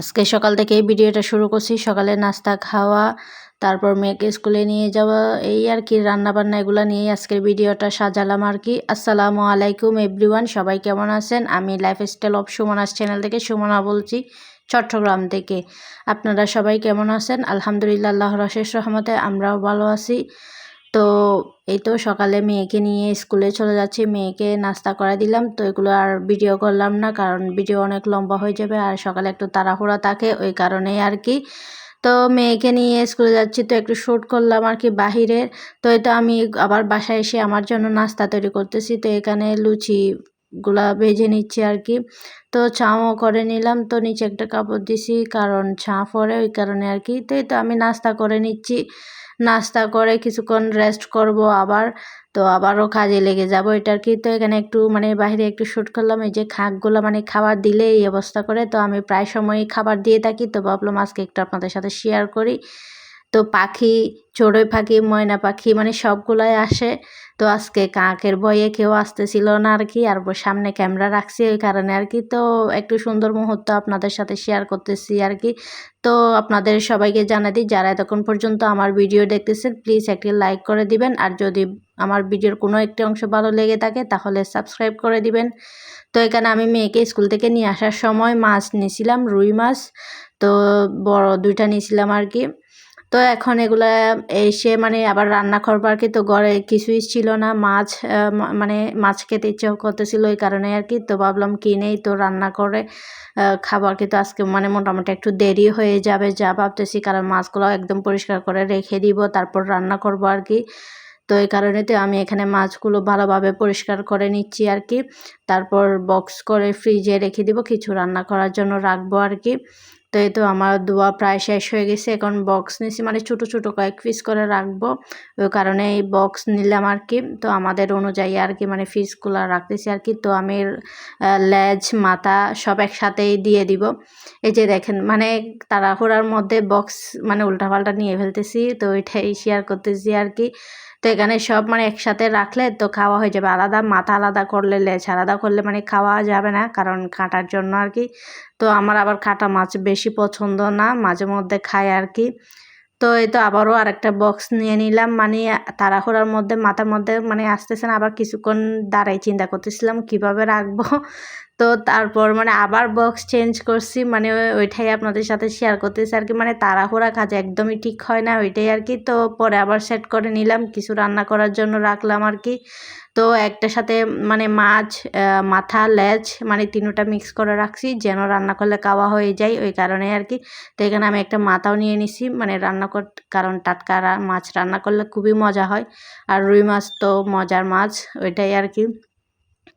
আজকে সকাল থেকে এই ভিডিওটা শুরু করছি। সকালে নাস্তা, খাওয়া, তারপর মেয়েকে স্কুলে নিয়ে যাওয়া, এই আর কি রান্না বান্না এগুলো নিয়েই আজকের ভিডিওটা সাজালাম আর কি। আসসালামু আলাইকুম এভরিওয়ান, সবাই কেমন আছেন? আমি লাইফস্টাইল অফ সুমনাস চ্যানেল থেকে সুমনা বলছি, চট্টগ্রাম থেকে। আপনারা সবাই কেমন আছেন? আলহামদুলিল্লাহ আল্লাহ রশেষ রহমতে আমরাও ভালো আছি। তো এই তো সকালে মেয়েকে নিয়ে স্কুলে চলে যাচ্ছি। মেয়েকে নাস্তা করা দিলাম। তো এগুলো আর ভিডিও করলাম না, কারণ ভিডিও অনেক লম্বা হয়ে যাবে আর সকালে একটু তাড়াহুড়া থাকে, ওই কারণেই আর কি। তো মেয়েকে নিয়ে স্কুলে যাচ্ছি, তো একটু শ্যুট করলাম আর কি বাহিরের। তো এটা আমি আবার বাসায় এসে আমার জন্য নাস্তা তৈরি করতেছি। তো এখানে লুচি গুলা ভেজে নিচ্ছি আর কি তো চাও করে নিলাম, তো নিচে একটা কাপড় দিছি, কারণ ছা পরে ওই কারণে আর কি তো তো আমি নাস্তা করে নিচ্ছি। নাস্তা করে কিছুক্ষণ রেস্ট করব আবার, তো আবারও কাজে লেগে যাব এটার কি তো এখানে একটু মানে বাইরে একটু শ্যুট করলাম, এই যে খাকগুলো মানে খাবার দিলে এই অবস্থা করে। তো আমি প্রায় সময়ই খাবার দিয়ে থাকি, তো ভাবলাম আজকে একটু আপনাদের সাথে শেয়ার করি। তো পাখি, চড়ুই পাখি, ময়না পাখি মানে সবগুলাই আসে। তো আজকে কাকের বয়ে কেউ আসতেছিল না আর কি, আর সামনে ক্যামেরা রাখছি ওই কারণে আর কি। তো একটু সুন্দর মুহূর্ত আপনাদের সাথে শেয়ার করতেছি আর কি। তো আপনাদের সবাইকে জানা দিই, যারা এতক্ষণ পর্যন্ত আমার ভিডিও দেখতেছেন প্লিজ একটি লাইক করে দিবেন। আর যদি আমার ভিডিওর কোনো একটি অংশ ভালো লেগে থাকে, তাহলে সাবস্ক্রাইব করে দিবেন। তো এখানে আমি মেয়েকে স্কুল থেকে নিয়ে আসার সময় মাছ নিয়েছিলাম, রুই মাছ। তো বড় দুইটা নিয়েছিলাম আর কি। তো এখন এগুলা এসে মানে আবার রান্না করবার কি। তো ঘরে কিছুই ছিল না, মাছ মানে মাছ খেতে ইচ্ছে করতেছিল ওই কারণে আর কি। তো ভাবলাম কিনেই তো রান্না করে খাবার কিন্তু আজকে মানে মোটামুটি একটু দেরি হয়ে যাবে যা ভাবতেছি, কারণ মাছগুলো একদম পরিষ্কার করে রেখে দিব, তারপর রান্না করব আর কি। তো এই কারণে তো আমি এখানে মাছগুলো ভালোভাবে পরিষ্কার করে নিচ্ছি আর কি। তারপর বক্স করে ফ্রিজে রেখে দিব, কিছু রান্না করার জন্য রাখব আর কি। তো এই তো আমার দোয়া প্রায় শেষ হয়ে গেছে। এখন বক্স নিছি মানে ছোট ছোট কয়েক পিস করে রাখব। ওই কারণে এই বক্স নিলাম আর কি তো আমাদের অনুযায়ী আর কি মানে ফিসগুলো রাখতেছি আর কি তো আমি লেজ, মাথা সব একসাথেই দিয়ে দিব। এই যে দেখেন মানে তাড়াহুড়ার মধ্যে বক্স মানে উল্টাপাল্টা নিয়ে ফেলতেছি। তো ওইটাই শেয়ার করতেছি আর কি তো এখানে সব মানে একসাথে রাখলে তো খাওয়া হয়ে যাবে। আলাদা, মাথা আলাদা করলে লেজ আলাদা করলে মানে খাওয়া যাবে না, কারণ কাঁটার জন্য আর কি তো আমার আবার কাটা মাছ বেশি পছন্দ না, মাঝে মধ্যে খাই আর কি তো এই তো আবারও আরেকটা বক্স নিয়ে নিলাম। মানে তাড়াহুড়ার মধ্যে, মাথার মধ্যে মানে আসতেছেন আবার কিছুক্ষণ দাঁড়াই চিন্তা করতেছিলাম, কীভাবে রাখব? তো তারপর মানে আবার বক্স চেঞ্জ করছি মানে ওইটাই আপনাদের সাথে শেয়ার করতেছি আর কি। মানে তাড়াহুড়া কাজ একদমই ঠিক হয় না ওইটাই আর কি। তো পরে আবার সেট করে নিলাম, কিছু রান্না করার জন্য রাখলাম আর কি। তো একটার সাথে মানে মাছ মাথা, লেজ মানে তিনোটা মিক্স করে রাখছি, যেন রান্না করলে খাওয়া হয়ে যায় ওই কারণে আর কি। তো এখানে আমি একটা মাথাও নিয়ে নিছি মানে রান্না কর, কারণ টাটকা মাছ রান্না করলে খুবই মজা হয়। আর রুই মাছ তো মজার মাছ, ওইটাই আর কি।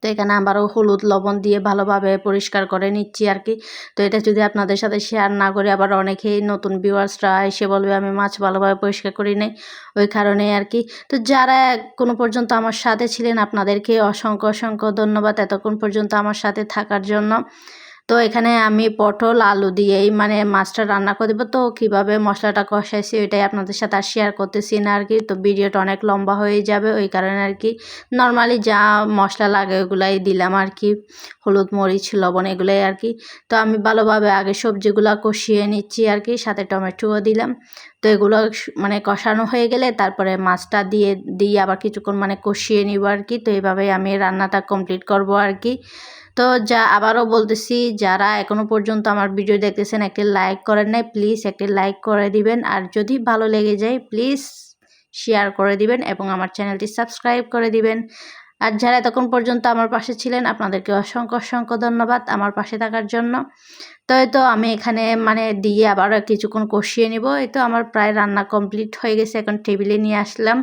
তো এখানে আবারও হলুদ লবণ দিয়ে ভালোভাবে পরিষ্কার করে নিচ্ছি আর কি তো এটা যদি আপনাদের সাথে শেয়ার না করি আবার অনেকেই নতুন ভিউয়ার্সরা এসে বলবে, আমি মাছ ভালোভাবে পরিষ্কার করি নাই। ওই কারণে আর কি তো যারা কোনো পর্যন্ত আমার সাথে ছিলেন, আপনাদেরকে অসংখ্য অসংখ্য ধন্যবাদ এতক্ষণ পর্যন্ত আমার সাথে থাকার জন্য। তো এখানে আমি পটল, আলু দিয়েই মানে মাছটা রান্না করে দেবো। তো কীভাবে মশলাটা কষাইছি ওইটাই আপনাদের সাথে আর শেয়ার করতেছি না আর কি তো ভিডিওটা অনেক লম্বা হয়ে যাবে, ওই কারণে আর কি নর্মালি যা মশলা লাগে ওগুলাই দিলাম আর কি হলুদ, মরিচ, লবণ এগুলোই আর কি তো আমি ভালোভাবে আগে সবজিগুলো কষিয়ে নিচ্ছি আর কি সাথে টমেটোও দিলাম। তো এগুলো মানে কষানো হয়ে গেলে তারপরে মাছটা দিয়ে দিয়ে আবার কিছুক্ষণ মানে কষিয়ে নিব আর কি তো এইভাবেই আমি রান্নাটা কমপ্লিট করব আর কি তো যা, আবারও বলতেছি, যারা এখনও পর্যন্ত আমার ভিডিও দেখতেছেন, একটি লাইক করেন নাই, প্লিজ একটি লাইক করে দিবেন। আর যদি ভালো লেগে যায়, প্লিজ শেয়ার করে দিবেন এবং আমার চ্যানেলটি সাবস্ক্রাইব করে দিবেন। আর যারা এতক্ষণ পর্যন্ত আমার পাশে ছিলেন, আপনাদেরকে অসংখ্য অসংখ্য ধন্যবাদ আমার পাশে থাকার জন্য। তো এই তো আমি এখানে মানে দিয়ে আবার কিছুক্ষণ কষিয়ে নিব। এই তো আমার প্রায় রান্না কমপ্লিট হয়ে গেছে, এখন টেবিলে নিয়ে আসলাম।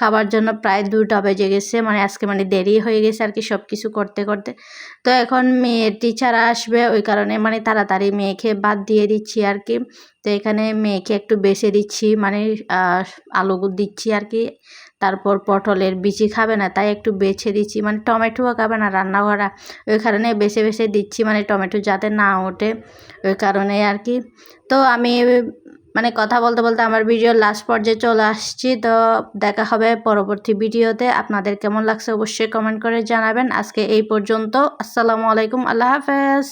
খাবার জন্য প্রায় দুটা বেজে গেছে মানে আজকে মানে দেরি হয়ে গেছে আর কি সব কিছু করতে করতে। তো এখন মেয়ের টিচার আসবে, ওই কারণে মানে তাড়াতাড়ি মেয়েকে বাদ দিয়ে দিচ্ছি আর কি। তো এখানে মেয়েকে একটু বেছে দিচ্ছি মানে আলু দিচ্ছি আর কি। তারপর পটলের বিচি খাবে না, তাই একটু বেছে দিচ্ছি। মানে টমেটোও খাবে না রান্না করা ওই কারণে বেছে বেছে দিচ্ছি মানে টমেটো যাতে না ওঠে। ওই কারণে আর কি। তো আমি মানে কথা বলতে বলতে আমার ভিডিও লাস্ট পর্যায়ে চলে আসছি। তো দেখা হবে পরবর্তী ভিডিওতে। আপনাদের কেমন লাগছে অবশ্যই কমেন্ট করে জানাবেন। আজকে এই পর্যন্ত। আসসালামু আলাইকুম। আল্লাহ হাফেজ।